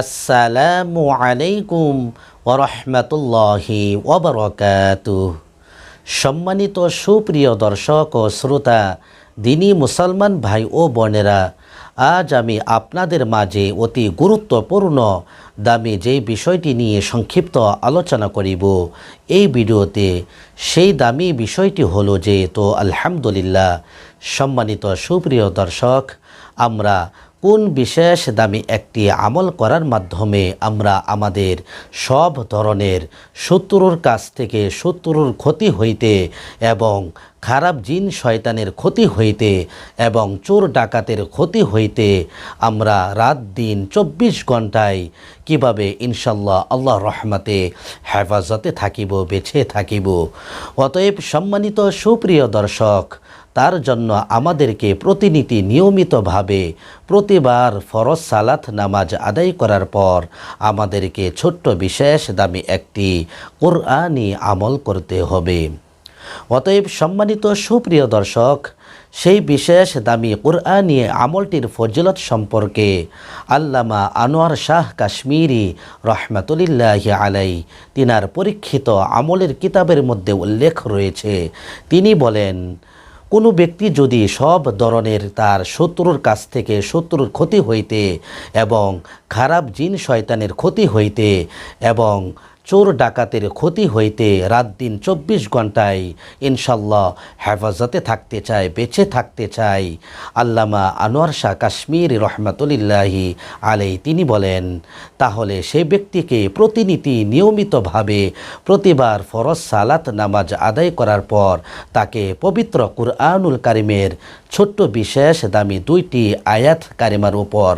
আসসালামু আলাইকুম ওরহমতুল্লাহি ওবরকাতু সম্মানিত সুপ্রিয় দর্শক ও শ্রোতা, দিনী মুসলমান ভাই ও বোনেরা, আজ আমি আপনাদের মাঝে অতি গুরুত্বপূর্ণ দামি যেই বিষয়টি নিয়ে সংক্ষিপ্ত আলোচনা করিব, এই ভিডিওতে সেই দামি বিষয়টি হলো যে, তো আলহামদুলিল্লাহ, সম্মানিত সুপ্রিয় দর্শক, আমরা কোন বিশেষ দামি একটি আমল করার মাধ্যমে আমরা আমাদের সব ধরনের শত্রুর কাছ থেকে শত্রুর ক্ষতি হইতে এবং খারাপ জিন শয়তানের ক্ষতি হইতে এবং চোর ডাকাতের ক্ষতি হইতে আমরা রাত দিন চব্বিশ ঘন্টায় কীভাবে ইনশাল্লাহ আল্লাহ রহমতে হেফাজতে থাকিব বেছে থাকিব? অতএব সম্মানিত সুপ্রিয় দর্শক তার জন্য আমাদেরকে প্রতিনিধি নিয়মিতভাবে প্রতিবার ফরজ সালাত নামাজ আদায় করার পর আমাদেরকে ছোট্ট বিশেষ দামি একটি কোরআনি আমল করতে হবে। অতএব সম্মানিত সুপ্রিয় দর্শক, সেই বিশেষ দামি কোরআনী আমলটির ফজিলত সম্পর্কে আল্লামা আনোয়ার শাহ কাশ্মীরি রহমাতুলিল্লাহ আলাই তিনার পরীক্ষিত আমলের কিতাবের মধ্যে উল্লেখ রয়েছে। তিনি বলেন কোনো ব্যক্তি যদি সব ধরনের তার শত্রুর কাছ থেকে শত্রুর ক্ষতি হইতে এবং খারাপ জিন শয়তানের ক্ষতি হইতে এবং চোর ডাকাতের ক্ষতি হইতে রাত দিন চব্বিশ ঘন্টায় ইনশাল্লাহ হেফাজতে থাকতে চায়, বেঁচে থাকতে চায়। আল্লামা আনোয়ার শাহ কাশ্মীর রহমতুলিল্লাহি আলাই তিনি বলেন, তাহলে সে ব্যক্তিকে প্রতিনিধি নিয়মিতভাবে প্রতিবার ফরজ সালাত নামাজ আদায় করার পর তাকে পবিত্র কুরআনুল কারিমের ছোট্ট বিশেষ দামি দুইটি আয়াত কারিমার উপর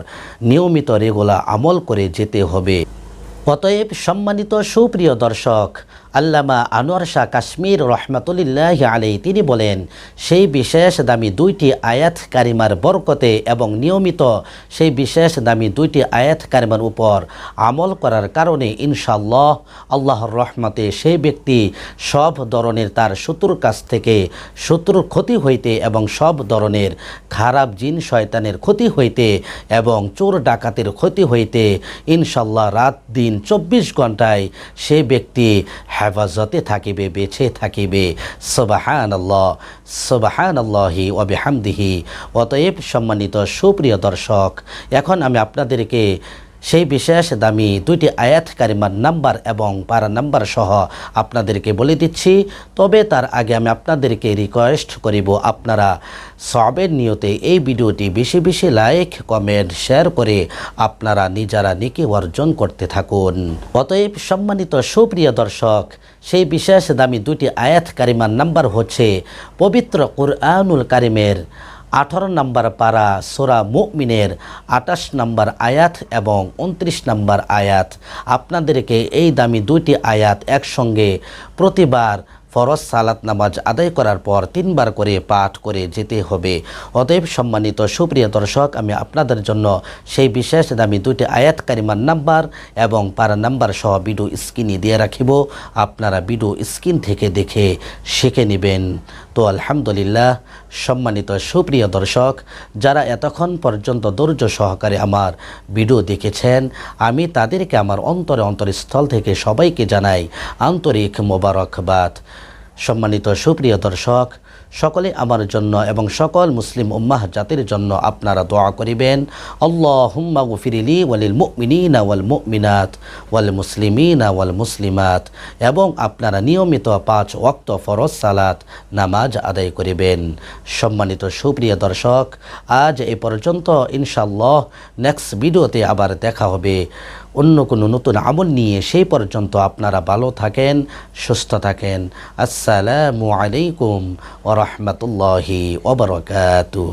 নিয়মিত রেগুলা আমল করে যেতে হবে। অতএব সম্মানিত সুপ্রিয় দর্শক আল্লামা আনোয়ার শাহ কাশ্মীর রহমাতুলিল্লাহ আলী তিনি বলেন, সেই বিশেষ দামি দুইটি আয়াত কারিমার বরকতে এবং নিয়মিত সেই বিশেষ দামি দুইটি আয়াত কারিমার উপর আমল করার কারণে ইনশাল্লাহ আল্লাহর রহমতে সেই ব্যক্তি সব ধরনের তার শত্রুর কাছ থেকে শত্রুর ক্ষতি হইতে এবং সব ধরনের খারাপ জিন শয়তানের ক্ষতি হইতে এবং চোর ডাকাতের ক্ষতি হইতে ইনশাল্লাহ রাত দিন চব্বিশ ঘন্টায় সে ব্যক্তি হেফাজতে থাকিবে বেছে থাকিবে। সবাহান আল্লাহ সবাহান আল্লাহি অবিহামদিহি অতএব সম্মানিত সুপ্রিয় দর্শক, এখন আমি আপনাদেরকে সেই বিশেষ দামি দুইটি আয়াত কারিমার নাম্বার এবং পারা নাম্বার সহ আপনাদেরকে বলে দিচ্ছি, তবে তার আগে আমি আপনাদেরকে রিকোয়েস্ট করিব। আপনারা সবের নিয়তে এই ভিডিওটি বেশি বেশি লাইক কমেন্ট শেয়ার করে আপনারা নিজেরা নিকে অর্জন করতে থাকুন। অতএব সম্মানিত সুপ্রিয় দর্শক, সেই বিশেষ দামি দুটি আয়াত কারিমার নাম্বার হচ্ছে পবিত্র কুরআনুল কারিমের আঠারো নম্বর পারা সোরা মুমিনের আটাশ নম্বর আয়াত এবং উনত্রিশ নম্বর আয়াত। আপনাদেরকে এই দামি দুইটি আয়াত একসঙ্গে প্রতিবার ফরজ সালাত নামাজ আদায় করার পর তিনবার করে পাঠ করে যেতে হবে। অতএব সম্মানিত সুপ্রিয় দর্শক, আমি আপনাদের জন্য সেই বিশেষ দামি দুইটি আয়াত কারিমার নাম্বার এবং পারা নাম্বার সহ ভিডিও স্ক্রিনে দিয়ে রাখিব। আপনারা ভিডিও স্ক্রিন থেকে দেখে শিখে নেবেন। তো আলহামদুলিল্লাহ, সম্মানিত সুপ্রিয় দর্শক, যারা এতক্ষণ পর্যন্ত ধৈর্য সহকারে আমার ভিডিও দেখেছেন, আমি তাদেরকে আমার অন্তরে অন্তরস্থল থেকে সবাইকে জানাই আন্তরিক মোবারকবাদ। সম্মানিত সুপ্রিয় দর্শক সকলে আমার জন্য এবং সকল মুসলিম উম্মাহ জাতির জন্য আপনারা দোয়া করিবেন। আল্লাহ হুম্মা গফিরিলি ওয়ালিল মুমিনিনা ওয়াল মুমিনাত ওয়াল মুসলিমিনা ওয়াল মুসলিমাত এবং আপনারা নিয়মিত পাঁচ ওয়াক্ত ফরজ সালাত, নামাজ আদায় করিবেন। সম্মানিত সুপ্রিয় দর্শক, আজ এ পর্যন্ত ইনশাল্লাহ নেক্সট ভিডিওতে আবার দেখা হবে। অন্য কোনো নতুন আমল নিয়ে সেই পর্যন্ত আপনারা ভালো থাকেন, সুস্থ থাকেন। আসসালামু আলাইকুম ওরহমতুল্লাহি ওবরকাতু